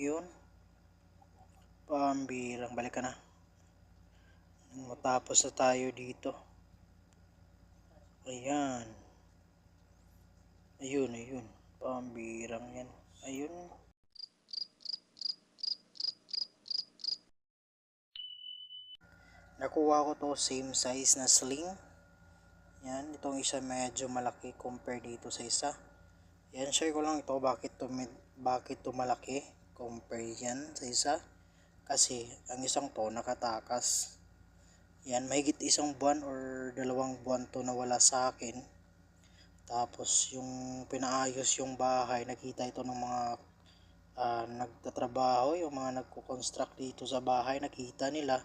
Yun. Pambirang. Balik ka na. Matapos na tayo dito. Ayan. Ayun, ayun. Pambirang yan. Ayun. Nakuha ko to same size na sling. Yan, itong isa medyo malaki compare dito sa isa. Yan, share ko lang ito bakit to, bakit to malaki compare yan sa isa. Kasi ang isang to nakatakas. Yan, mahigit isang buwan or dalawang buwan to nawala sa akin. Tapos yung pinaayos yung bahay, nakita ito ng mga ah, nagtatrabaho, yung mga nagko-construct dito sa bahay, nakita nila.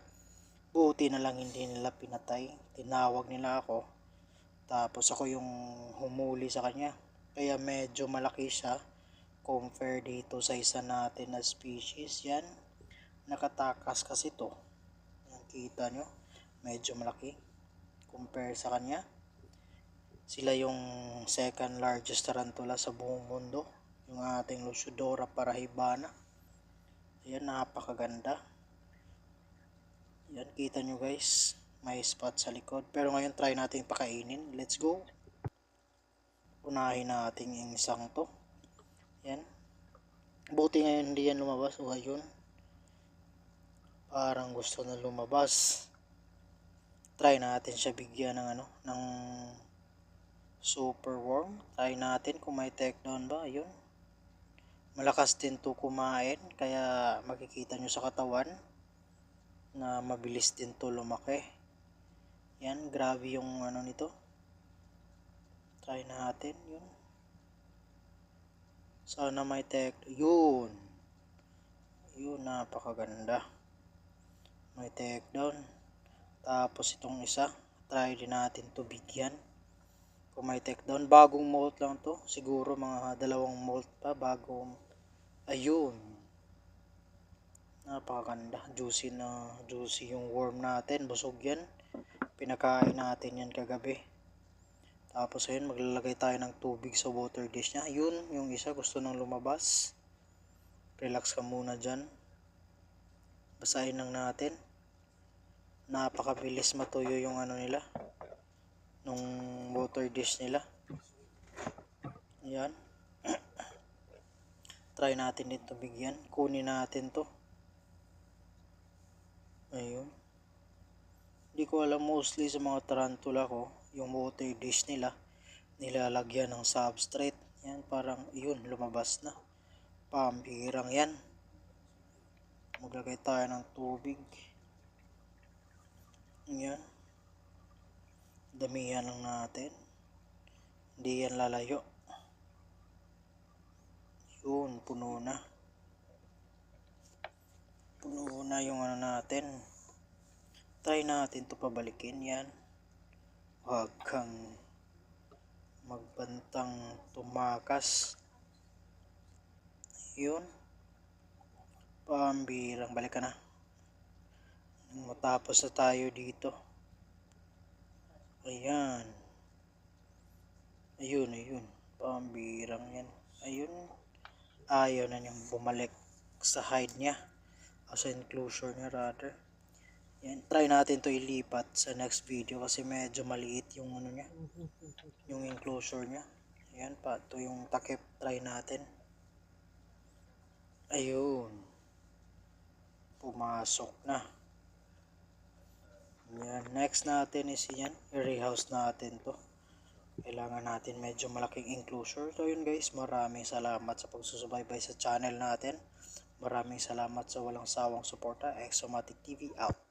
Buti na lang hindi nila pinatay. Tinawag nila ako. Tapos ako yung humuli sa kanya. Kaya medyo malaki siya compare dito sa isa natin na species. Yan. Nakatakas kasi to. Yan, kita nyo. Medyo malaki compare sa kanya. Sila yung second largest tarantula sa buong mundo. Yung ating Lucidora parahibana. Ayan, napakaganda. Yan, kita nyo guys. May spot sa likod. Pero ngayon try natin pakainin. Let's go. Unahin natin yung isang to. Yan. Buti ngayon hindi yan lumabas. O ayun. Parang gusto na lumabas. Try natin siya bigyan ng ano, ng super worm. Try natin kung may takedown ba. Ayun. Malakas din to kumain. Kaya makikita nyo sa katawan na mabilis din to lumaki. Yan, grabe yung ano nito. Try natin, yun. Sana may tech, yun. Yun, napakaganda. May tech down. Tapos itong isa, try din natin to bigyan. Kung may tech down, bagong molt lang to. Siguro mga dalawang molt pa, bagong, ayun, napakaganda juicy na juicy yung worm natin busog yan pinakain natin yan kagabi tapos ayun maglalagay tayo ng tubig sa water dish nya yun yung isa gusto nang lumabas. Relax ka muna dyan. Basahin lang natin. Napakabilis matuyo yung ano nila. Nung water dish nila. Yan try natin dito bigyan kunin natin to. Ayun. Hindi ko alam mostly sa mga tarantula ko, yung water dish nila, nilalagyan ng substrate. Yan, parang yun, lumabas na. Pambirang yan. Maglagay tayo ng tubig. Yan. Damihan lang natin. Hindi yan lalayo. Yun, puno na puno na yung ano natin try natin to pabalikin yan huwag kang magbantang tumakas. Yun. Pambirang balik ka na. Matapos na tayo dito. Ayan. Ayun ayun. Pambirang yan. Ayun. Ayaw na niyang bumalik sa hide niya. O sa enclosure niya rather yan, try natin to ilipat sa next video kasi medyo maliit yung ano niya yung enclosure niya. Yan pa, to yung takip try natin. Ayun. Pumasok na. Yan, next natin is yan i-rehouse natin to. Kailangan natin medyo malaking enclosure so yun guys, maraming salamat sa pagsusubaybay sa channel natin. Maraming salamat sa walang sawang suporta. Exomatic TV out.